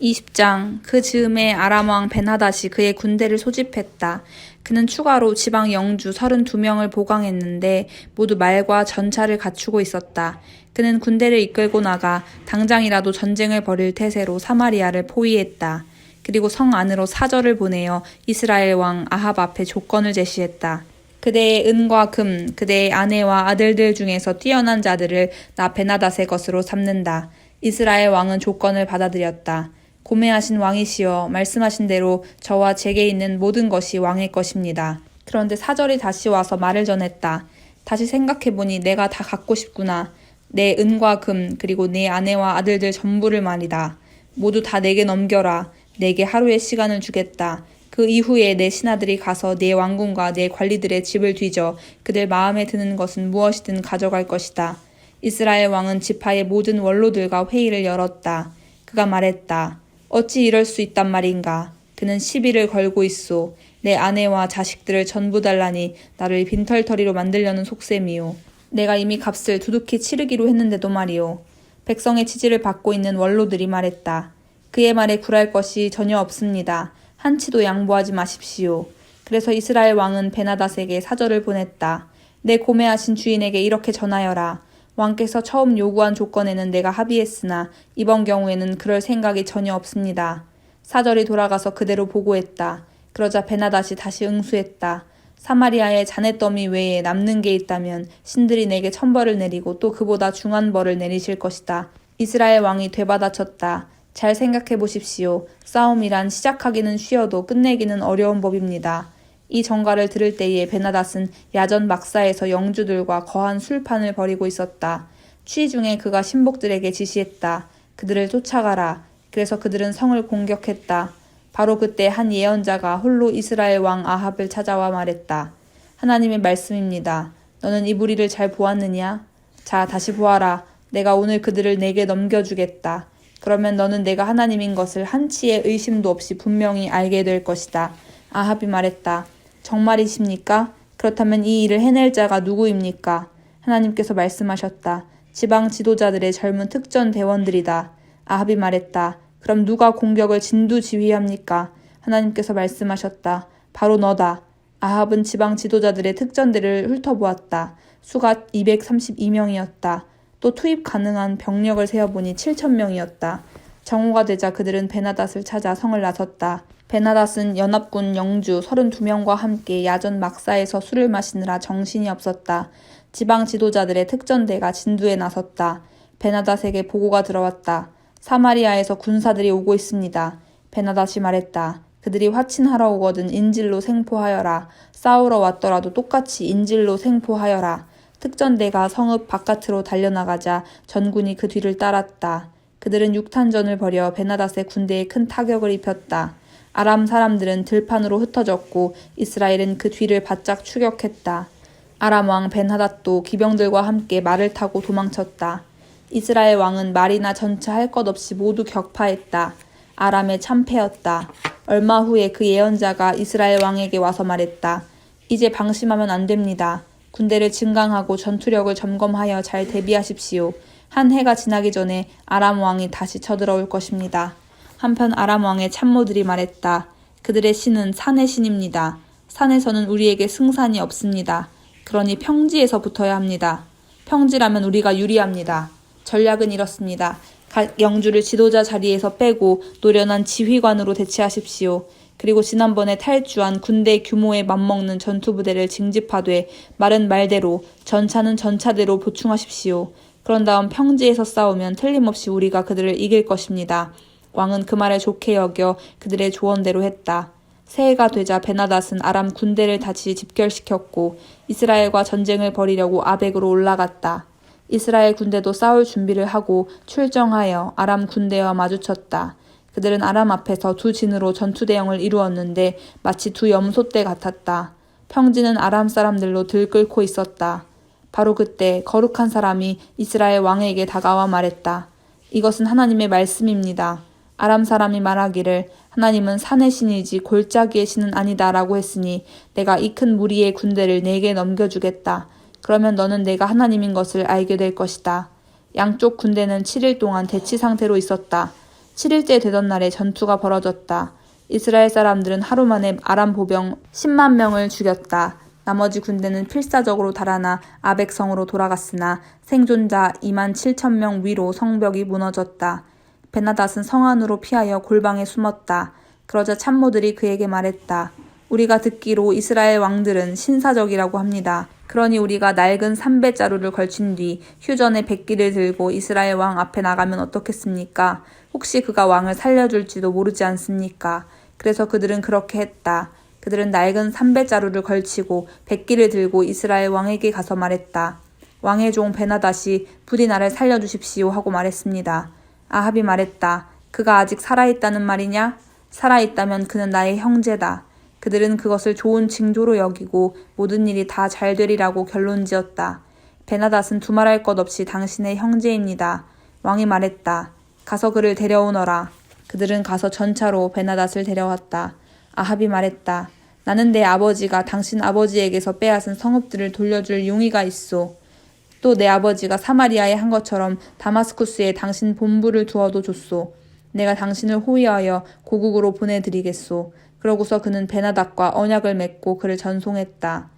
20장 그 즈음에 아람 왕 베나닷이 그의 군대를 소집했다. 그는 추가로 지방 영주 32명을 보강했는데 모두 말과 전차를 갖추고 있었다. 그는 군대를 이끌고 나가 당장이라도 전쟁을 벌일 태세로 사마리아를 포위했다. 그리고 성 안으로 사절을 보내어 이스라엘 왕 아합 앞에 조건을 제시했다. 그대의 은과 금, 그대의 아내와 아들들 중에서 뛰어난 자들을 나 베나닷의 것으로 삼는다. 이스라엘 왕은 조건을 받아들였다. 고매하신 왕이시여 말씀하신 대로 저와 제게 있는 모든 것이 왕의 것입니다. 그런데 사절이 다시 와서 말을 전했다. 다시 생각해보니 내가 다 갖고 싶구나. 내 은과 금 그리고 내 아내와 아들들 전부를 말이다. 모두 다 내게 넘겨라. 내게 하루의 시간을 주겠다. 그 이후에 내 신하들이 가서 내 왕궁과 내 관리들의 집을 뒤져 그들 마음에 드는 것은 무엇이든 가져갈 것이다. 이스라엘 왕은 지파의 모든 원로들과 회의를 열었다. 그가 말했다. 어찌 이럴 수 있단 말인가. 그는 시비를 걸고 있소. 내 아내와 자식들을 전부 달라니 나를 빈털터리로 만들려는 속셈이요. 내가 이미 값을 두둑히 치르기로 했는데도 말이오. 백성의 지지를 받고 있는 원로들이 말했다. 그의 말에 굴할 것이 전혀 없습니다. 한치도 양보하지 마십시오. 그래서 이스라엘 왕은 베나닷에게 사절을 보냈다. 내 고매하신 주인에게 이렇게 전하여라. 왕께서 처음 요구한 조건에는 내가 합의했으나 이번 경우에는 그럴 생각이 전혀 없습니다. 사절이 돌아가서 그대로 보고했다. 그러자 베나닷이 다시 응수했다. 사마리아의 자네더미 외에 남는 게 있다면 신들이 내게 천벌을 내리고 또 그보다 중한 벌을 내리실 것이다. 이스라엘 왕이 되받아쳤다. 잘 생각해 보십시오. 싸움이란 시작하기는 쉬어도 끝내기는 어려운 법입니다. 이 정가를 들을 때에 베나닷은 야전 막사에서 영주들과 거한 술판을 벌이고 있었다. 취 중에 그가 신복들에게 지시했다. 그들을 쫓아가라. 그래서 그들은 성을 공격했다. 바로 그때 한 예언자가 홀로 이스라엘 왕 아합을 찾아와 말했다. 하나님의 말씀입니다. 너는 이 무리를 잘 보았느냐? 자, 다시 보아라. 내가 오늘 그들을 내게 넘겨주겠다. 그러면 너는 내가 하나님인 것을 한치의 의심도 없이 분명히 알게 될 것이다. 아합이 말했다. 정말이십니까? 그렇다면 이 일을 해낼 자가 누구입니까? 하나님께서 말씀하셨다. 지방 지도자들의 젊은 특전 대원들이다. 아합이 말했다. 그럼 누가 공격을 진두 지휘합니까? 하나님께서 말씀하셨다. 바로 너다. 아합은 지방 지도자들의 특전대를 훑어보았다. 수가 232명이었다. 또 투입 가능한 병력을 세어보니 7천명이었다. 정오가 되자 그들은 베나닷을 찾아 성을 나섰다. 베나닷은 연합군 영주 32명과 함께 야전 막사에서 술을 마시느라 정신이 없었다. 지방 지도자들의 특전대가 진두에 나섰다. 베나닷에게 보고가 들어왔다. 사마리아에서 군사들이 오고 있습니다. 베나닷이 말했다. 그들이 화친하러 오거든 인질로 생포하여라. 싸우러 왔더라도 똑같이 인질로 생포하여라. 특전대가 성읍 바깥으로 달려나가자 전군이 그 뒤를 따랐다. 그들은 육탄전을 벌여 베나닷의 군대에 큰 타격을 입혔다. 아람 사람들은 들판으로 흩어졌고 이스라엘은 그 뒤를 바짝 추격했다. 아람 왕 벤하닷도 기병들과 함께 말을 타고 도망쳤다. 이스라엘 왕은 말이나 전차 할 것 없이 모두 격파했다. 아람의 참패였다. 얼마 후에 그 예언자가 이스라엘 왕에게 와서 말했다. 이제 방심하면 안 됩니다. 군대를 증강하고 전투력을 점검하여 잘 대비하십시오. 한 해가 지나기 전에 아람 왕이 다시 쳐들어올 것입니다. 한편 아람 왕의 참모들이 말했다. 그들의 신은 산의 신입니다. 산에서는 우리에게 승산이 없습니다. 그러니 평지에서 붙어야 합니다. 평지라면 우리가 유리합니다. 전략은 이렇습니다. 각 영주를 지도자 자리에서 빼고 노련한 지휘관으로 대체하십시오. 그리고 지난번에 탈주한 군대 규모에 맞먹는 전투부대를 징집하되 말은 말대로 전차는 전차대로 보충하십시오. 그런 다음 평지에서 싸우면 틀림없이 우리가 그들을 이길 것입니다. 왕은 그 말을 좋게 여겨 그들의 조언대로 했다. 새해가 되자 베나닷은 아람 군대를 다시 집결시켰고 이스라엘과 전쟁을 벌이려고 아벡으로 올라갔다. 이스라엘 군대도 싸울 준비를 하고 출정하여 아람 군대와 마주쳤다. 그들은 아람 앞에서 두 진으로 전투 대형을 이루었는데 마치 두 염소 떼 같았다. 평지는 아람 사람들로 들끓고 있었다. 바로 그때 거룩한 사람이 이스라엘 왕에게 다가와 말했다. 이것은 하나님의 말씀입니다. 아람 사람이 말하기를 하나님은 산의 신이지 골짜기의 신은 아니다라고 했으니 내가 이 큰 무리의 군대를 내게 넘겨주겠다. 그러면 너는 내가 하나님인 것을 알게 될 것이다. 양쪽 군대는 7일 동안 대치 상태로 있었다. 7일째 되던 날에 전투가 벌어졌다. 이스라엘 사람들은 하루 만에 아람 보병 10만 명을 죽였다. 나머지 군대는 필사적으로 달아나 아벡성으로 돌아갔으나 생존자 2만 7천 명 위로 성벽이 무너졌다. 베나닷은 성 안으로 피하여 골방에 숨었다. 그러자 참모들이 그에게 말했다. 우리가 듣기로 이스라엘 왕들은 신사적이라고 합니다. 그러니 우리가 낡은 삼배 자루를 걸친 뒤 휴전의 백기를 들고 이스라엘 왕 앞에 나가면 어떻겠습니까? 혹시 그가 왕을 살려줄지도 모르지 않습니까? 그래서 그들은 그렇게 했다. 그들은 낡은 삼배 자루를 걸치고 백기를 들고 이스라엘 왕에게 가서 말했다. 왕의 종 베나닷이 부디 나를 살려주십시오 하고 말했습니다. 아합이 말했다. 그가 아직 살아있다는 말이냐? 살아있다면 그는 나의 형제다. 그들은 그것을 좋은 징조로 여기고 모든 일이 다 잘 되리라고 결론 지었다. 베나닷은 두말할 것 없이 당신의 형제입니다. 왕이 말했다. 가서 그를 데려오너라. 그들은 가서 전차로 베나닷을 데려왔다. 아합이 말했다. 나는 내 아버지가 당신 아버지에게서 빼앗은 성읍들을 돌려줄 용의가 있소. 또 내 아버지가 사마리아에 한 것처럼 다마스쿠스에 당신 본부를 두어도 줬소. 내가 당신을 호위하여 고국으로 보내드리겠소. 그러고서 그는 베나닥과 언약을 맺고 그를 전송했다.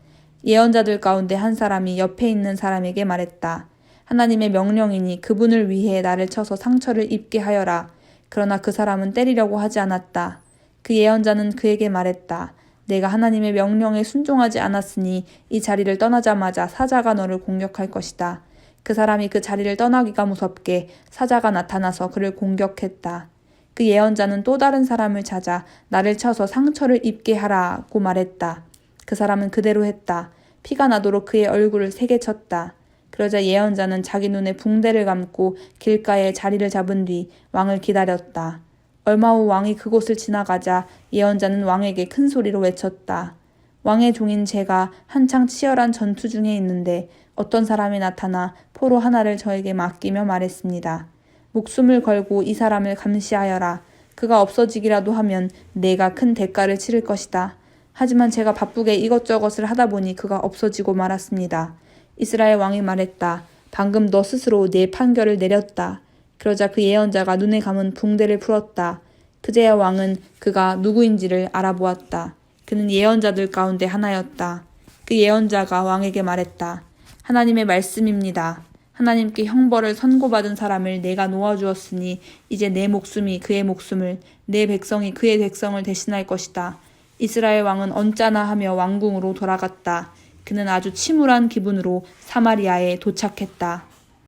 예언자들 가운데 한 사람이 옆에 있는 사람에게 말했다. 하나님의 명령이니 그분을 위해 나를 쳐서 상처를 입게 하여라. 그러나 그 사람은 때리려고 하지 않았다. 그 예언자는 그에게 말했다. 내가 하나님의 명령에 순종하지 않았으니 이 자리를 떠나자마자 사자가 너를 공격할 것이다. 그 사람이 그 자리를 떠나기가 무섭게 사자가 나타나서 그를 공격했다. 그 예언자는 또 다른 사람을 찾아 나를 쳐서 상처를 입게 하라고 말했다. 그 사람은 그대로 했다. 피가 나도록 그의 얼굴을 세게 쳤다. 그러자 예언자는 자기 눈에 붕대를 감고 길가에 자리를 잡은 뒤 왕을 기다렸다. 얼마 후 왕이 그곳을 지나가자 예언자는 왕에게 큰 소리로 외쳤다. 왕의 종인 제가 한창 치열한 전투 중에 있는데 어떤 사람이 나타나 포로 하나를 저에게 맡기며 말했습니다. 목숨을 걸고 이 사람을 감시하여라. 그가 없어지기라도 하면 내가 큰 대가를 치를 것이다. 하지만 제가 바쁘게 이것저것을 하다 보니 그가 없어지고 말았습니다. 이스라엘 왕이 말했다. 방금 너 스스로 내 판결을 내렸다. 그러자 그 예언자가 눈에 감은 붕대를 풀었다. 그제야 왕은 그가 누구인지를 알아보았다. 그는 예언자들 가운데 하나였다. 그 예언자가 왕에게 말했다. 하나님의 말씀입니다. 하나님께 형벌을 선고받은 사람을 내가 놓아주었으니 이제 내 목숨이 그의 목숨을 내 백성이 그의 백성을 대신할 것이다. 이스라엘 왕은 언짢아 하며 왕궁으로 돌아갔다. 그는 아주 침울한 기분으로 사마리아에 도착했다.